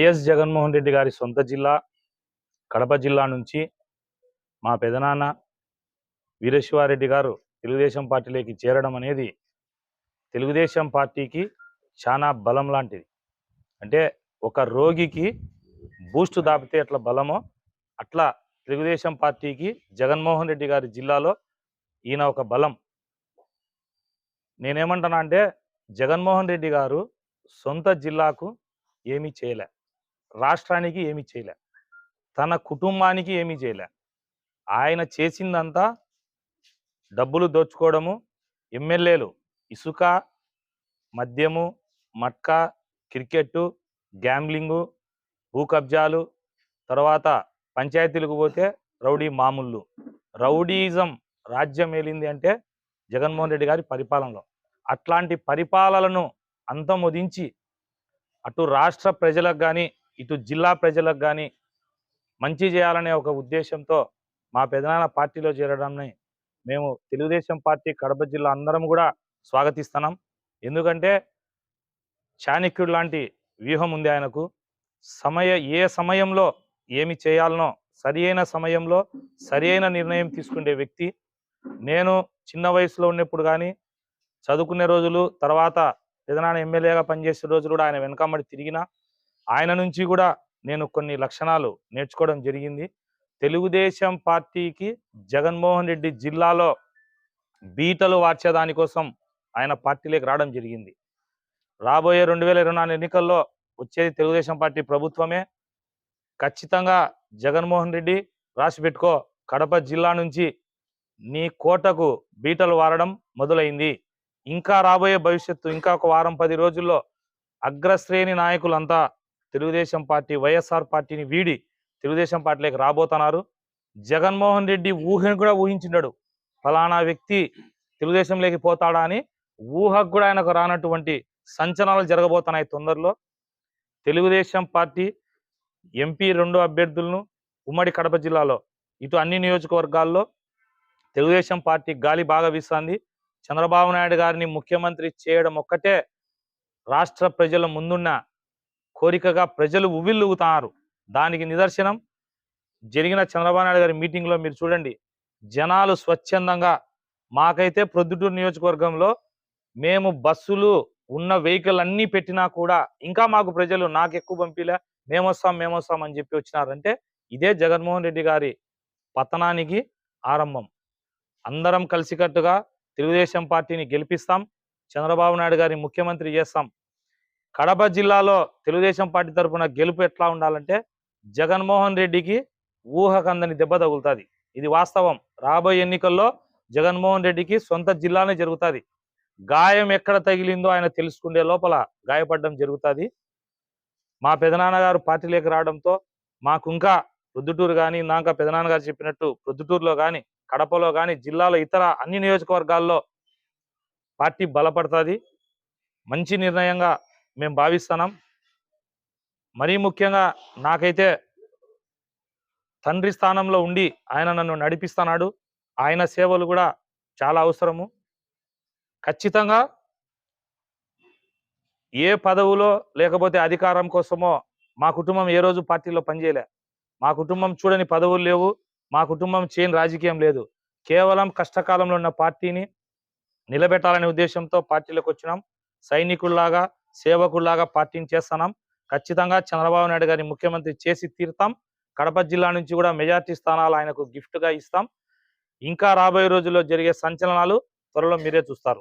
YS Jaganmohan Reddy గారి సొంత జిల్లా కడప జిల్లా నుంచి మా పెదనాన్న వీరేశ్వరారెడ్డి గారు తెలుగుదేశం పార్టీలోకి చేరడం అనేది తెలుగుదేశం పార్టీకి చాలా బలం లాంటిది. అంటే ఒక రోగికి బూస్ట్ దాపితే ఎట్లా బలమో అట్లా తెలుగుదేశం పార్టీకి జగన్మోహన్ రెడ్డి గారి జిల్లాలో ఈయన ఒక బలం. నేనేమంటున్నా అంటే జగన్మోహన్ రెడ్డి గారు సొంత జిల్లాకు ఏమీ చేయలే. రాష్ట్రానికి ఏమి చేయలే. తన కుటుంబానికి ఏమీ చేయలే. ఆయన చేసిందంతా డబ్బులు దోచుకోవడము ఎమ్మెల్యేలు ఇసుక మద్యము మట్కా క్రికెట్టు గ్యాంబ్లింగు భూ కబ్జాలు తర్వాత పంచాయతీలకు పోతే రౌడీ మామూళ్ళు. రౌడీజం రాజ్యం ఏలింది అంటే జగన్మోహన్ రెడ్డి గారి పరిపాలనలో. అట్లాంటి పరిపాలనను అంతమొదించి అటు రాష్ట్ర ప్రజలకు కానీ ఇటు జిల్లా ప్రజలకు కానీ మంచి చేయాలనే ఒక ఉద్దేశంతో మా పెదనాన్న పార్టీలో చేరడాన్ని మేము తెలుగుదేశం పార్టీ కడప జిల్లా అందరం కూడా స్వాగతిస్తున్నాం. ఎందుకంటే చాణక్యుడు లాంటి వ్యూహం ఉంది ఆయనకు. సమయ ఏ సమయంలో ఏమి చేయాలనో సరి అయిన సమయంలో సరి అయిన నిర్ణయం తీసుకునే వ్యక్తి. నేను చిన్న వయసులో ఉన్నప్పుడు కానీ చదువుకునే రోజులు తర్వాత పెదనాన్న ఎమ్మెల్యేగా పనిచేసే రోజులు కూడా ఆయన వెనకమ్మడి తిరిగినా ఆయన నుంచి కూడా నేను కొన్ని లక్షణాలు నేర్చుకోవడం జరిగింది. తెలుగుదేశం పార్టీకి జగన్మోహన్ రెడ్డి జిల్లాలో బీటలు వార్చేదానికోసం ఆయన పార్టీలోకి రావడం జరిగింది. రాబోయే రెండు వేల ఇరవై నాలుగు ఎన్నికల్లో వచ్చేది తెలుగుదేశం పార్టీ ప్రభుత్వమే. ఖచ్చితంగా జగన్మోహన్ రెడ్డి రాసి పెట్టుకో కడప జిల్లా నుంచి నీ కోటకు బీటలు వారడం మొదలైంది. ఇంకా రాబోయే భవిష్యత్తు ఇంకా ఒక వారం పది రోజుల్లో అగ్రశ్రేణి నాయకులంతా తెలుగుదేశం పార్టీ వైఎస్ఆర్ పార్టీని వీడి తెలుగుదేశం పార్టీలోకి రాబోతున్నారు. జగన్మోహన్ రెడ్డి ఊహను కూడా ఊహించినాడు. ఫలానా వ్యక్తి తెలుగుదేశంలోకి పోతాడా అని ఊహకు కూడా ఆయనకు రానటువంటి సంచలనాలు జరగబోతున్నాయి తొందరలో. తెలుగుదేశం పార్టీ ఎంపీ రెండు అభ్యర్థులను ఉమ్మడి కడప జిల్లాలో ఇటు అన్ని నియోజకవర్గాల్లో తెలుగుదేశం పార్టీ గాలి బాగా వీస్తుంది. చంద్రబాబు నాయుడు గారిని ముఖ్యమంత్రి చేయడం ఒక్కటే రాష్ట్ర ప్రజల ముందున్న కోరికగా ప్రజలు ఉవ్విల్లుగుతున్నారు దానికి నిదర్శనం జరిగిన చంద్రబాబు నాయుడు గారి మీటింగ్లో మీరు చూడండి. జనాలు స్వచ్ఛందంగా మాకైతే ప్రొద్దుటూరు నియోజకవర్గంలో మేము బస్సులు ఉన్న వెహికల్ అన్నీ పెట్టినా కూడా ఇంకా మాకు ప్రజలు నాకు ఎక్కువ పంపిలే మేమొస్తాం మేమొస్తాం అని చెప్పి వచ్చినారంటే ఇదే జగన్మోహన్ రెడ్డి గారి పతనానికి ఆరంభం. అందరం కలిసికట్టుగా తెలుగుదేశం పార్టీని గెలిపిస్తాం. చంద్రబాబు నాయుడు గారిని ముఖ్యమంత్రి చేస్తాం. కడప జిల్లాలో తెలుగుదేశం పార్టీ తరఫున గెలుపు ఎట్లా ఉండాలంటే జగన్మోహన్ రెడ్డికి ఊహకందని దెబ్బ తగులుతుంది. ఇది వాస్తవం. రాబోయే ఎన్నికల్లో జగన్మోహన్ రెడ్డికి సొంత జిల్లానే జరుగుతుంది. గాయం ఎక్కడ తగిలిందో ఆయన తెలుసుకునే లోపల గాయపడడం జరుగుతుంది. మా పెదనాన్న గారు పార్టీలోకి రావడంతో మాకు ఇంకా ప్రొద్దుటూరు కానీ ఇందాక పెదనాన్న గారు చెప్పినట్టు ప్రొద్దుటూరులో కానీ కడపలో కానీ జిల్లాలో ఇతర అన్ని నియోజకవర్గాల్లో పార్టీ బలపడుతుంది. మంచి నిర్ణయంగా మేము భావిస్తున్నాం. మరీ ముఖ్యంగా నాకైతే తండ్రి స్థానంలో ఉండి ఆయన నన్ను నడిపిస్తున్నాడు. ఆయన సేవలు కూడా చాలా అవసరము. ఖచ్చితంగా ఏ పదవులో లేకపోతే అధికారం కోసమో మా కుటుంబం ఏ రోజు పార్టీలో పనిచేయలే. మా కుటుంబం చూడని పదవులు లేవు. మా కుటుంబం చేయని రాజకీయం లేదు. కేవలం కష్టకాలంలో ఉన్న పార్టీని నిలబెట్టాలనే ఉద్దేశంతో పార్టీలోకి వచ్చినాం. సైనికుల్లాగా సేవకుల్లాగా పార్టీని చేస్తున్నాం ఖచ్చితంగా చంద్రబాబు నాయుడు గారిని ముఖ్యమంత్రి చేసి తీరుతాం. కడప జిల్లా నుంచి కూడా మెజార్టీ స్థానాలు ఆయనకు గిఫ్ట్గా గా ఇస్తాం. ఇంకా రాబోయే రోజుల్లో జరిగే సంచలనాలు త్వరలో మీరే చూస్తారు.